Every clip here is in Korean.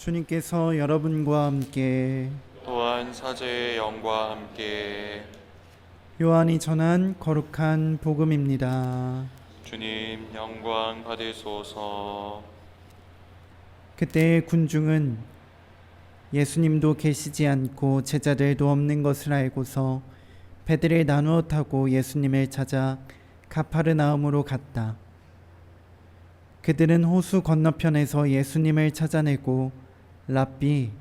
주님께서 여러분과 함께 또한 사제의 영과 함께 요한이 전한 거룩한 복음입니다. 주님 영광 받으소서 그때 군중은 예수님도 계시지 않고 제자들도 없는 것을 알고서 배들을 나누어 타고 예수님을 찾아 가파르나움으로 갔다. 그들은 호수 건너편에서 예수님을 찾아내고 랍비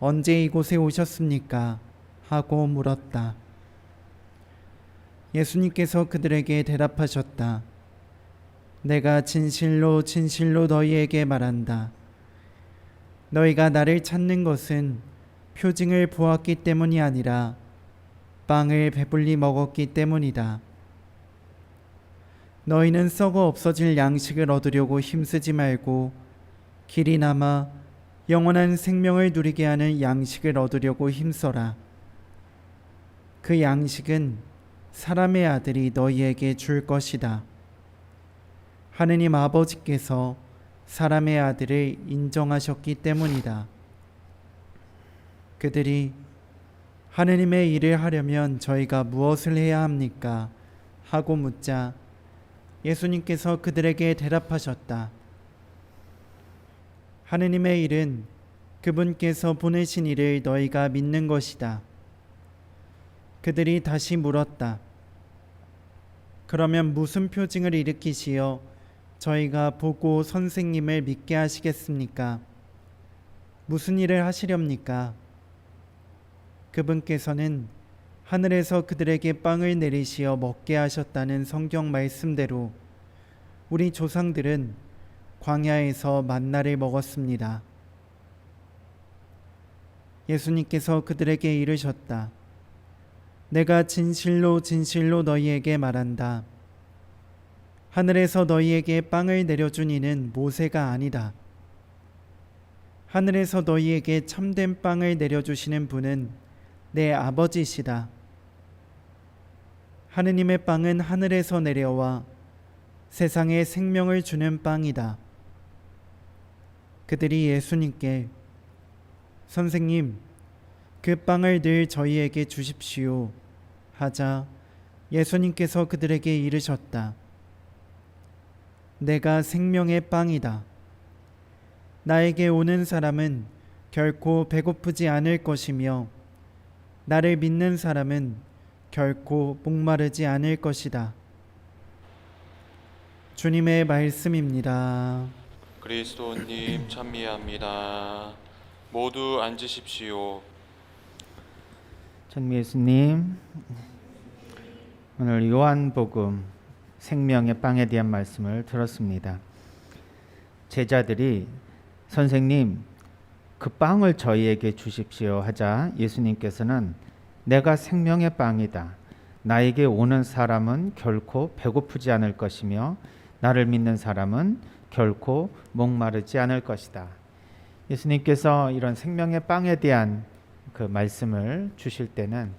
언제 이곳에 오셨습니까? 하고 물었다. 예수님께서 그들에게 대답하셨다. 내가 진실로 진실로 너희에게 말한다. 너희가 나를 찾는 것은 표징을 보았기 때문이 아니라 빵을 배불리 먹었기 때문이다. 너희는 썩어 없어질 양식을 얻으려고 힘쓰지 말고 길이 남아 영원한 생명을 누리게 하는 양식을 얻으려고 힘써라. 그 양식은 사람의 아들이 너희에게 줄 것이다. 하느님 아버지께서 사람의 아들을 인정하셨기 때문이다. 그들이 하느님의 일을 하려면 저희가 무엇을 해야 합니까? 하고 묻자 예수님께서 그들에게 대답하셨다. 하느님의 일은 그분께서 보내신 일을 너희가 믿는 것이다. 그들이 다시 물었다. 그러면 무슨 표징을 일으키시어 저희가 보고 선생님을 믿게 하시겠습니까? 무슨 일을 하시렵니까? 그분께서는 하늘에서 그들에게 빵을 내리시어 먹게 하셨다는 성경 말씀대로 우리 조상들은 광야에서 만나를 먹었습니다. 예수님께서 그들에게 이르셨다. 내가 진실로 진실로 너희에게 말한다. 하늘에서 너희에게 빵을 내려준 이는 모세가 아니다. 하늘에서 너희에게 참된 빵을 내려주시는 분은 내 아버지시다. 하느님의 빵은 하늘에서 내려와 세상에 생명을 주는 빵이다. 그들이 예수님께 선생님, 그 빵을 늘 저희에게 주십시오. 하자 예수님께서 그들에게 이르셨다. 내가 생명의 빵이다. 나에게 오는 사람은 결코 배고프지 않을 것이며 나를 믿는 사람은 결코 목마르지 않을 것이다. 주님의 말씀입니다. 그리스도님 찬미합니다 모두 앉으십시오 전미 예수님 오늘 요한복음 생명의 빵에 대한 말씀을 들었습니다. 제자들이 선생님 그 빵을 저희에게 주십시오 하자 예수님께서는 내가 생명의 빵이다. 나에게 오는 사람은 결코 배고프지 않을 것이며 나를 믿는 사람은 결코 목마르지 않을 것이다. 예수님께서 이런 생명의 빵에 대한 그 말씀을 주실 때는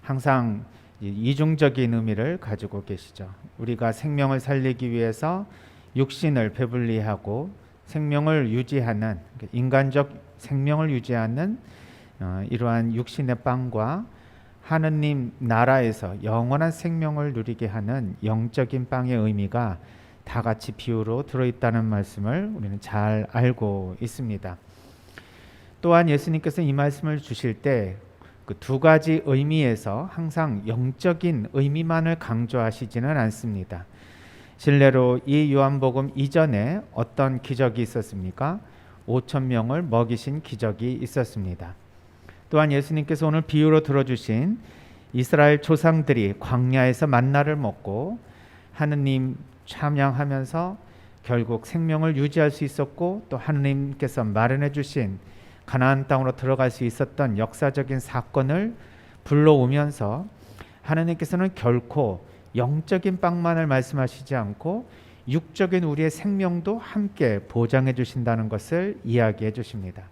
항상 이중적인 의미를 가지고 계시죠. 우리가 생명을 살리기 위해서 육신을 배불리하고 생명을 유지하는 인간적 생명을 유지하는 어, 이러한 육신의 빵과 하느님 나라에서 영원한 생명을 누리게 하는 영적인 빵의 의미가 다 같이 비유로 들어있다는 말씀을 우리는 잘 알고 있습니다. 또한 예수님께서 이 말씀을 주실 때 그 두 가지 의미에서 항상 영적인 의미만을 강조하시지는 않습니다. 실례로 이 요한복음 이전에 어떤 기적이 있었습니까? 5천 명을 먹이신 기적이 있었습니다. 또한 예수님께서 오늘 비유로 들어주신 이스라엘 조상들이 광야에서 만나를 먹고 하느님 참양하면서 결국 생명을 유지할 수 있었고 또 하느님께서 마련해 주신 가나안 땅으로 들어갈 수 있었던 역사적인 사건을 불러오면서 하나님께서는 결코 영적인 빵만을 말씀하시지 않고 육적인 우리의 생명도 함께 보장해 주신다는 것을 이야기해 주십니다.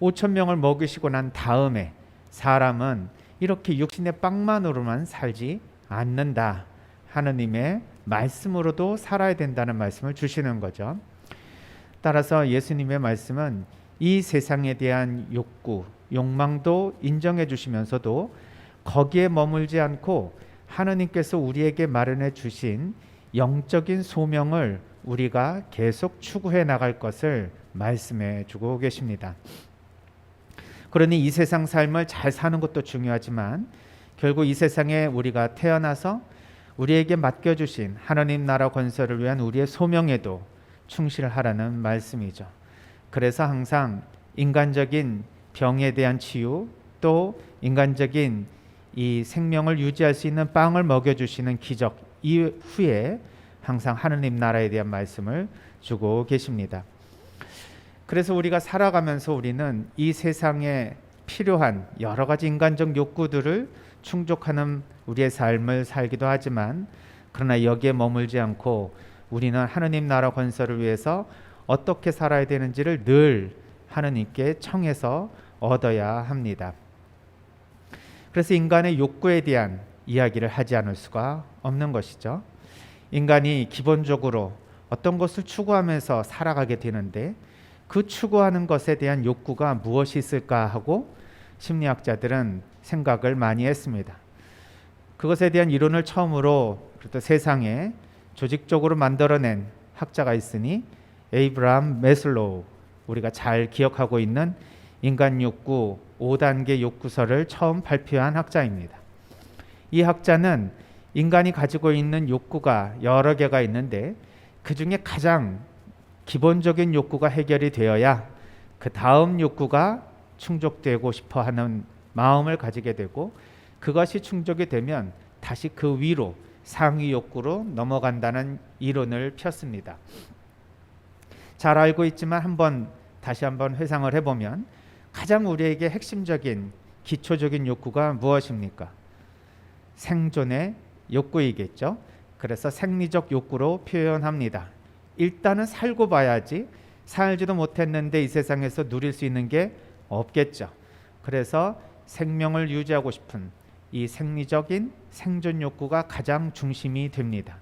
5천 명을 먹이시고 난 다음에 사람은 이렇게 육신의 빵만으로만 살지 않는다. 하느님의 말씀으로도 살아야 된다는 말씀을 주시는 거죠. 따라서 예수님의 말씀은 이 세상에 대한 욕구, 욕망도 인정해 주시면서도 거기에 머물지 않고 하느님께서 우리에게 마련해 주신 영적인 소명을 우리가 계속 추구해 나갈 것을 말씀해 주고 계십니다. 그러니 이 세상 삶을 잘 사는 것도 중요하지만 결국 이 세상에 우리가 태어나서 우리에게 맡겨 주신 하나님 나라 건설을 위한 우리의 소명에도 충실하라는 말씀이죠. 그래서 항상 인간적인 병에 대한 치유 또 인간적인 이 생명을 유지할 수 있는 빵을 먹여 주시는 기적 이후에 항상 하느님 나라에 대한 말씀을 주고 계십니다. 그래서 우리가 살아가면서 우리는 이 세상에 필요한 여러 가지 인간적 욕구들을 충족하는 우리의 삶을 살기도 하지만 그러나 여기에 머물지 않고 우리는 하느님 나라 건설을 위해서 어떻게 살아야 되는지를 늘 하느님께 청해서 얻어야 합니다. 그래서 인간의 욕구에 대한 이야기를 하지 않을 수가 없는 것이죠. 인간이 기본적으로 어떤 것을 추구하면서 살아가게 되는데 그 추구하는 것에 대한 욕구가 무엇이 있을까 하고 심리학자들은 생각을 많이 했습니다. 그것에 대한 이론을 처음으로 또 세상에 조직적으로 만들어낸 학자가 있으니 에이브람 메슬로우 우리가 잘 기억하고 있는 인간 욕구 5단계 욕구서를 처음 발표한 학자입니다. 이 학자는 인간이 가지고 있는 욕구가 여러 개가 있는데 그 중에 가장 기본적인 욕구가 해결이 되어야 그 다음 욕구가 충족되고 싶어 하는 마음을 가지게 되고 그것이 충족이 되면 다시 그 위로 상위 욕구로 넘어간다는 이론을 폈습니다. 잘 알고 있지만 한번 다시 한번 회상을 해보면 가장 우리에게 핵심적인 기초적인 욕구가 무엇입니까? 생존의 욕구이겠죠. 그래서 생리적 욕구로 표현합니다. 일단은 살고 봐야지 살지도 못했는데 이 세상에서 누릴 수 있는 게 없겠죠. 그래서 생명을 유지하고 싶은 이 생리적인 생존 욕구가 가장 중심이 됩니다.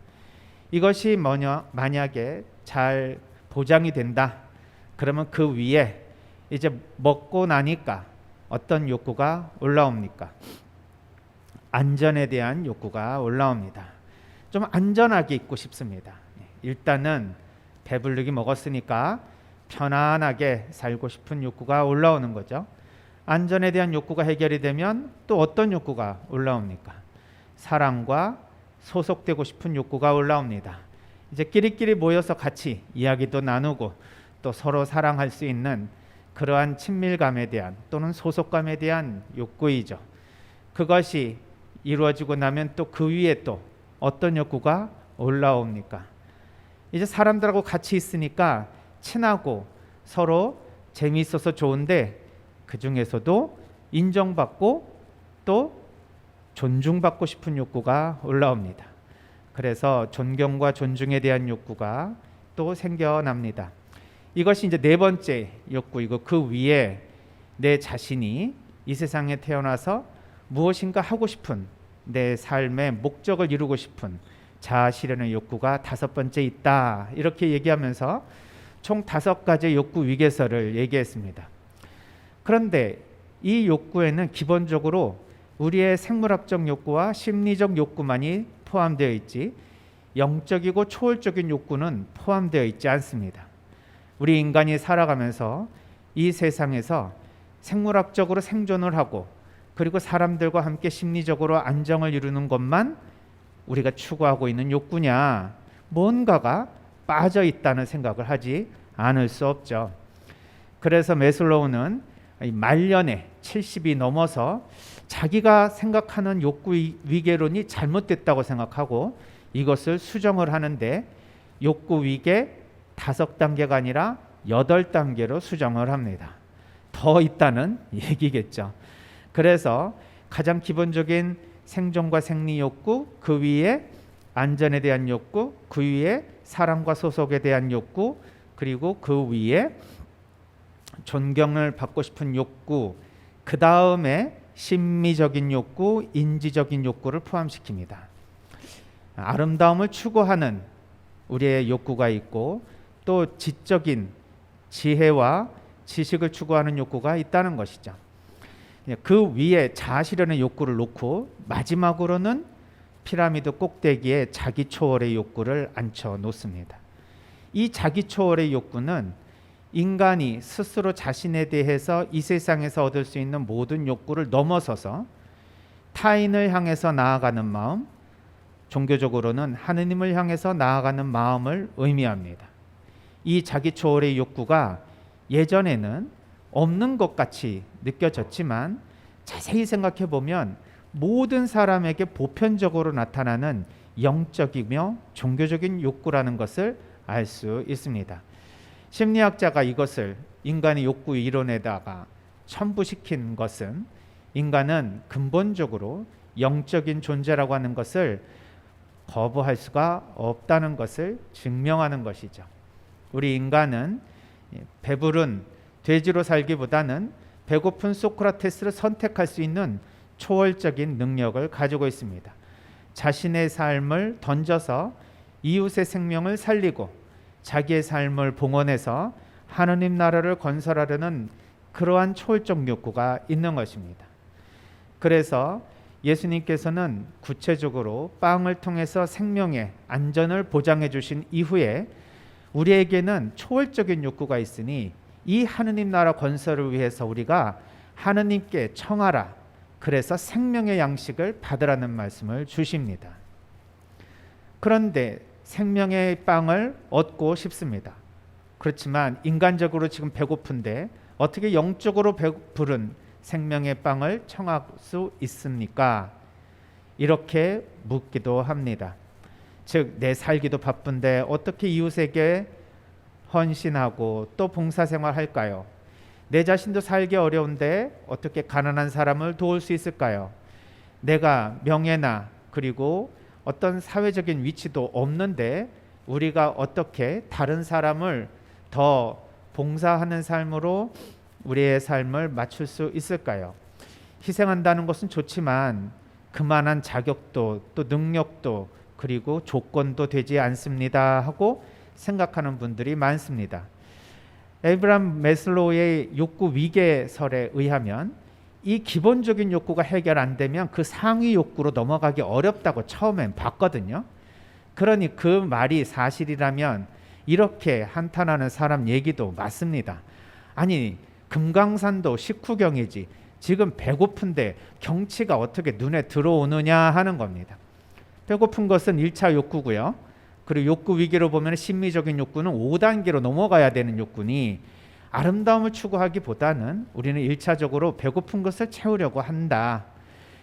이것이 뭐냐 만약에 잘 보장이 된다. 그러면 그 위에 이제 먹고 나니까 어떤 욕구가 올라옵니까? 안전에 대한 욕구가 올라옵니다. 좀 안전하게 있고 싶습니다. 일단은 배불르기 먹었으니까 편안하게 살고 싶은 욕구가 올라오는 거죠. 안전에 대한 욕구가 해결이 되면 또 어떤 욕구가 올라옵니까? 사랑과 소속되고 싶은 욕구가 올라옵니다. 이제 끼리끼리 모여서 같이 이야기도 나누고 또 서로 사랑할 수 있는 그러한 친밀감에 대한 또는 소속감에 대한 욕구이죠. 그것이 이루어지고 나면 또 그 위에 또 어떤 욕구가 올라옵니까? 이제 사람들하고 같이 있으니까 친하고 서로 재미있어서 좋은데 그 중에서도 인정받고 또 존중받고 싶은 욕구가 올라옵니다. 그래서 존경과 존중에 대한 욕구가 또 생겨납니다. 이것이 이제 네 번째 욕구이고 그 위에 내 자신이 이 세상에 태어나서 무엇인가 하고 싶은 내 삶의 목적을 이루고 싶은 자아 실현의 욕구가 다섯 번째 있다. 이렇게 얘기하면서 총 다섯 가지 욕구 위계서를 얘기했습니다. 그런데 이 욕구에는 기본적으로 우리의 생물학적 욕구와 심리적 욕구만이 포함되어 있지 영적이고 초월적인 욕구는 포함되어 있지 않습니다. 우리 인간이 살아가면서 이 세상에서 생물학적으로 생존을 하고 그리고 사람들과 함께 심리적으로 안정을 이루는 것만 우리가 추구하고 있는 욕구냐 뭔가가 빠져 있다는 생각을 하지 않을 수 없죠. 그래서 메슬로우는 이 말년에 70이 넘어서 자기가 생각하는 욕구 위계론이 잘못됐다고 생각하고 이것을 수정을 하는데 욕구 위계 다섯 단계가 아니라 여덟 단계로 수정을 합니다. 더 있다는 얘기겠죠. 그래서 가장 기본적인 생존과 생리 욕구, 그 위에 안전에 대한 욕구, 그 위에 사랑과 소속에 대한 욕구, 그리고 그 위에 존경을 받고 싶은 욕구, 그 다음에 심미적인 욕구, 인지적인 욕구를 포함시킵니다. 아름다움을 추구하는 우리의 욕구가 있고 또 지적인 지혜와 지식을 추구하는 욕구가 있다는 것이죠. 예, 그 위에 자아실현의 욕구를 놓고 마지막으로는 피라미드 꼭대기에 자기 초월의 욕구를 앉혀 놓습니다. 이 자기 초월의 욕구는 인간이 스스로 자신에 대해서 이 세상에서 얻을 수 있는 모든 욕구를 넘어서서 타인을 향해서 나아가는 마음, 종교적으로는 하느님을 향해서 나아가는 마음을 의미합니다. 이 자기 초월의 욕구가 예전에는 없는 것 같이 느껴졌지만 자세히 생각해 보면 모든 사람에게 보편적으로 나타나는 영적이며 종교적인 욕구라는 것을 알 수 있습니다. 심리학자가 이것을 인간의 욕구 이론에다가 첨부시킨 것은 인간은 근본적으로 영적인 존재라고 하는 것을 거부할 수가 없다는 것을 증명하는 것이죠. 우리 인간은 배부른 돼지로 살기보다는 배고픈 소크라테스를 선택할 수 있는 초월적인 능력을 가지고 있습니다. 자신의 삶을 던져서 이웃의 생명을 살리고 자기의 삶을 봉헌해서 하느님 나라를 건설하려는 그러한 초월적 욕구가 있는 것입니다. 그래서 예수님께서는 구체적으로 빵을 통해서 생명의 안전을 보장해 주신 이후에 우리에게는 초월적인 욕구가 있으니 이 하느님 나라 건설을 위해서 우리가 하느님께 청하라. 그래서 생명의 양식을 받으라는 말씀을 주십니다. 그런데 생명의 빵을 얻고 싶습니다. 그렇지만 인간적으로 지금 배고픈데 어떻게 영적으로 배부른 생명의 빵을 청할 수 있습니까? 이렇게 묻기도 합니다. 즉, 내 살기도 바쁜데 어떻게 이웃에게 헌신하고 또 봉사생활 할까요? 내 자신도 살기 어려운데 어떻게 가난한 사람을 도울 수 있을까요? 내가 명예나 그리고 어떤 사회적인 위치도 없는데 우리가 어떻게 다른 사람을 더 봉사하는 삶으로 우리의 삶을 맞출 수 있을까요? 희생한다는 것은 좋지만 그만한 자격도 또 능력도 그리고 조건도 되지 않습니다 하고 생각하는 분들이 많습니다. 에브람 메슬로우의 욕구 위계설에 의하면 이 기본적인 욕구가 해결 안 되면 그 상위 욕구로 넘어가기 어렵다고 처음엔 봤거든요. 그러니 그 말이 사실이라면 이렇게 한탄하는 사람 얘기도 맞습니다. 아니 금강산도 식후경이지 지금 배고픈데 경치가 어떻게 눈에 들어오느냐 하는 겁니다. 배고픈 것은 1차 욕구고요. 그리고 욕구 위기로 보면 심미적인 욕구는 5단계로 넘어가야 되는 욕구니 아름다움을 추구하기보다는 우리는 1차적으로 배고픈 것을 채우려고 한다.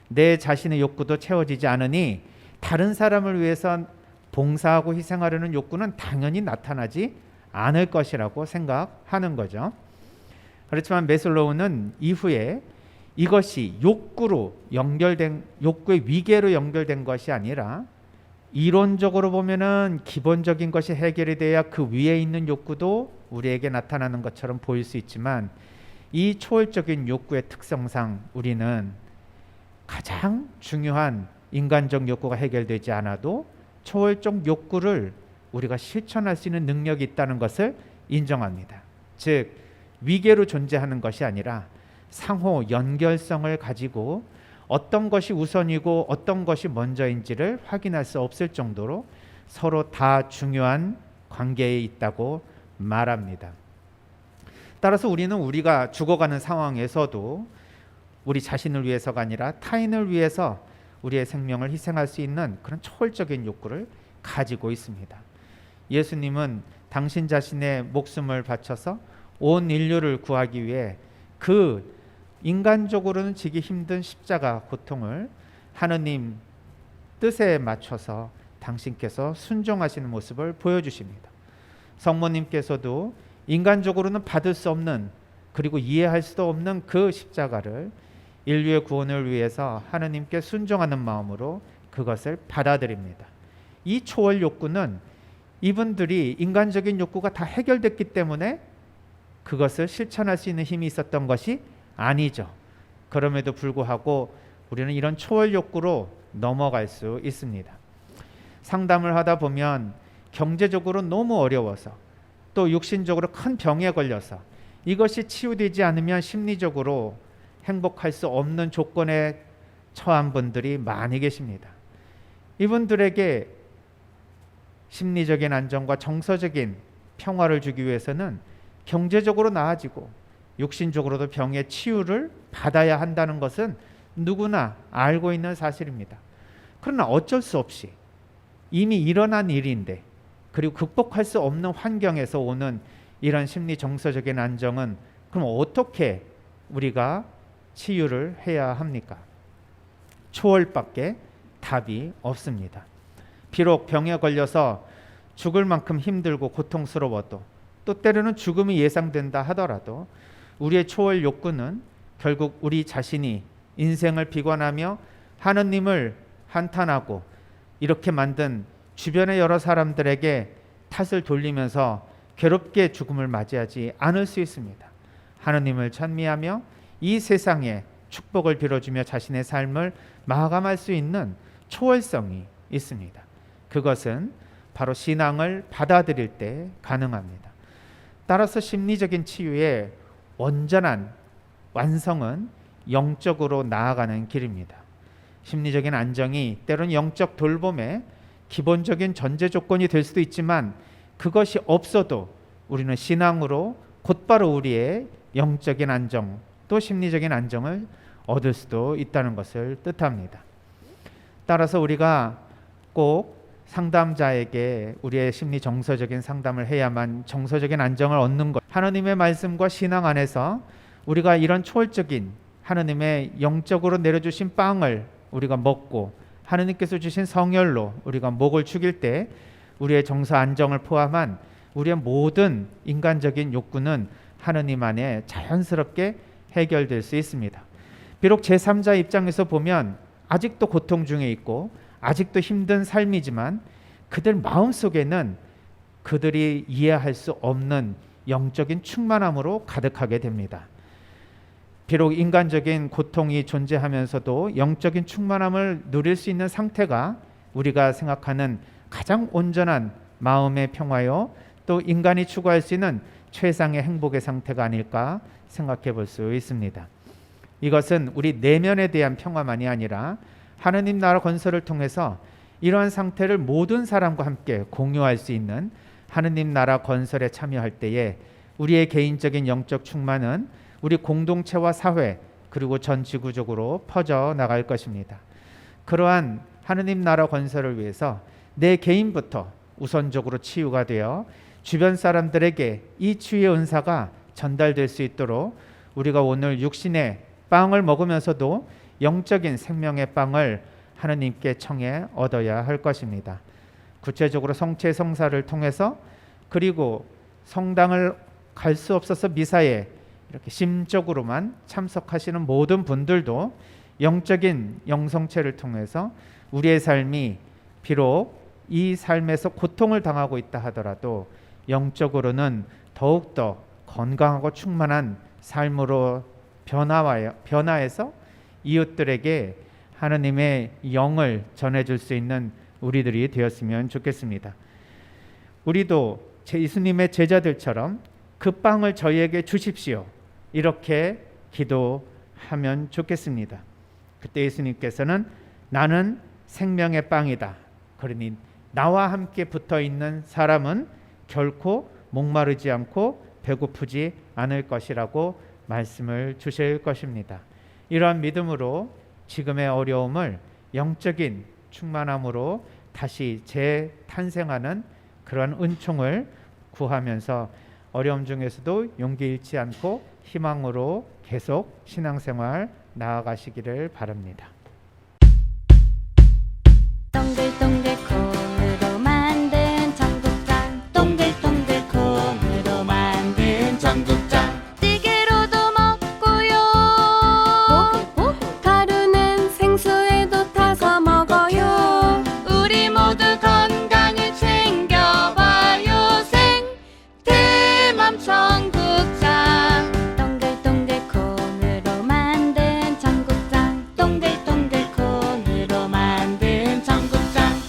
내 자신의 욕구도 채워지지 않으니 다른 사람을 위해서 봉사하고 희생하려는 욕구는 당연히 나타나지 않을 것이라고 생각하는 거죠. 그렇지만 메슬로우는 이후에 이것이 욕구로 연결된 욕구의 위계로 연결된 것이 아니라 이론적으로 보면은 기본적인 것이 해결이 돼야 그 위에 있는 욕구도 우리에게 나타나는 것처럼 보일 수 있지만 이 초월적인 욕구의 특성상 우리는 가장 중요한 인간적 욕구가 해결되지 않아도 초월적 욕구를 우리가 실천할 수 있는 능력이 있다는 것을 인정합니다. 즉 위계로 존재하는 것이 아니라 상호 연결성을 가지고 어떤 것이 우선이고 어떤 것이 먼저인지를 확인할 수 없을 정도로 서로 다 중요한 관계에 있다고 말합니다. 따라서 우리는 우리가 죽어가는 상황에서도 우리 자신을 위해서가 아니라 타인을 위해서 우리의 생명을 희생할 수 있는 그런 초월적인 욕구를 가지고 있습니다. 예수님은 당신 자신의 목숨을 바쳐서 온 인류를 구하기 위해 그 인간적으로는 지기 힘든 십자가 고통을 하느님 뜻에 맞춰서 당신께서 순종하시는 모습을 보여주십니다. 성모님께서도 인간적으로는 받을 수 없는 그리고 이해할 수도 없는 그 십자가를 인류의 구원을 위해서 하느님께 순종하는 마음으로 그것을 받아들입니다. 이 초월 욕구는 이분들이 인간적인 욕구가 다 해결됐기 때문에 그것을 실천할 수 있는 힘이 있었던 것이 아니죠. 그럼에도 불구하고 우리는 이런 초월 욕구로 넘어갈 수 있습니다. 상담을 하다 보면 경제적으로 너무 어려워서 또 육신적으로 큰 병에 걸려서 이것이 치유되지 않으면 심리적으로 행복할 수 없는 조건에 처한 분들이 많이 계십니다. 이분들에게 심리적인 안정과 정서적인 평화를 주기 위해서는 경제적으로 나아지고 육신적으로도 병의 치유를 받아야 한다는 것은 누구나 알고 있는 사실입니다. 그러나 어쩔 수 없이 이미 일어난 일인데 그리고 극복할 수 없는 환경에서 오는 이런 심리 정서적인 안정은 그럼 어떻게 우리가 치유를 해야 합니까? 초월밖에 답이 없습니다. 비록 병에 걸려서 죽을 만큼 힘들고 고통스러워도 또 때로는 죽음이 예상된다 하더라도 우리의 초월 욕구는 결국 우리 자신이 인생을 비관하며 하느님을 한탄하고 이렇게 만든 주변의 여러 사람들에게 탓을 돌리면서 괴롭게 죽음을 맞이하지 않을 수 있습니다. 하느님을 찬미하며 이 세상에 축복을 빌어주며 자신의 삶을 마감할 수 있는 초월성이 있습니다. 그것은 바로 신앙을 받아들일 때 가능합니다. 따라서 심리적인 치유의 온전한 완성은 영적으로 나아가는 길입니다. 심리적인 안정이 때론 영적 돌봄의 기본적인 전제 조건이 될 수도 있지만 그것이 없어도 우리는 신앙으로 곧바로 우리의 영적인 안정 또 심리적인 안정을 얻을 수도 있다는 것을 뜻합니다. 따라서 우리가 꼭 상담자에게 우리의 심리 정서적인 상담을 해야만 정서적인 안정을 얻는 것. 하나님의 말씀과 신앙 안에서 우리가 이런 초월적인 하나님의 영적으로 내려주신 빵을 우리가 먹고 하나님께서 주신 성혈로 우리가 목을 축일 때 우리의 정서 안정을 포함한 우리의 모든 인간적인 욕구는 하나님 안에 자연스럽게 해결될 수 있습니다. 비록 제3자 입장에서 보면 아직도 고통 중에 있고 아직도 힘든 삶이지만 그들 마음 속에는 그들이 이해할 수 없는 영적인 충만함으로 가득하게 됩니다. 비록 인간적인 고통이 존재하면서도 영적인 충만함을 누릴 수 있는 상태가 우리가 생각하는 가장 온전한 마음의 평화요 또 인간이 추구할 수 있는 최상의 행복의 상태가 아닐까 생각해 볼 수 있습니다. 이것은 우리 내면에 대한 평화만이 아니라 하느님 나라 건설을 통해서 이러한 상태를 모든 사람과 함께 공유할 수 있는 하느님 나라 건설에 참여할 때에 우리의 개인적인 영적 충만은 우리 공동체와 사회 그리고 전 지구적으로 퍼져 나갈 것입니다. 그러한 하느님 나라 건설을 위해서 내 개인부터 우선적으로 치유가 되어 주변 사람들에게 이 치유의 은사가 전달될 수 있도록 우리가 오늘 육신의 빵을 먹으면서도 영적인 생명의 빵을 하느님께 청해 얻어야 할 것입니다. 구체적으로 성체 성사를 통해서 그리고 성당을 갈 수 없어서 미사에 이렇게 심적으로만 참석하시는 모든 분들도 영적인 영성체를 통해서 우리의 삶이 비록 이 삶에서 고통을 당하고 있다 하더라도 영적으로는 더욱더 건강하고 충만한 삶으로 변화하여 변화해서 이웃들에게 하느님의 영을 전해줄 수 있는 우리들이 되었으면 좋겠습니다. 우리도 제 예수님의 제자들처럼 그 빵을 저희에게 주십시오. 이렇게 기도하면 좋겠습니다. 그때 예수님께서는 나는 생명의 빵이다. 그러니 나와 함께 붙어 있는 사람은 결코 목마르지 않고 배고프지 않을 것이라고 말씀을 주실 것입니다. 이러한 믿음으로 지금의 어려움을 영적인 충만함으로 다시 재탄생하는 그런 은총을 구하면서 어려움 중에서도 용기 잃지 않고 희망으로 계속 신앙생활 나아가시기를 바랍니다.